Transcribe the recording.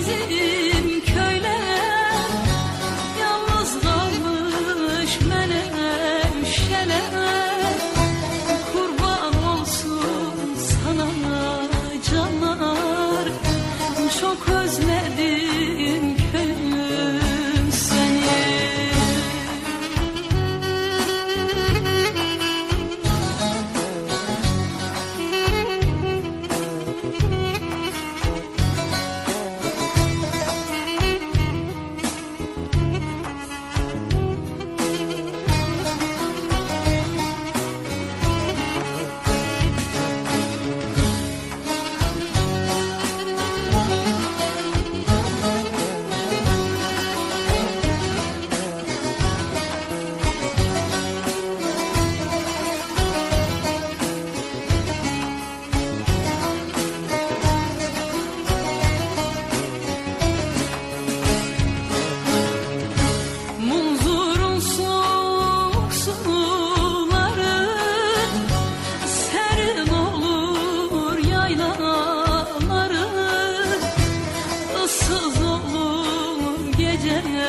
bizim köyler Yalnız kalmış menevşeler Kurban olsun sana canlar. Çok geceler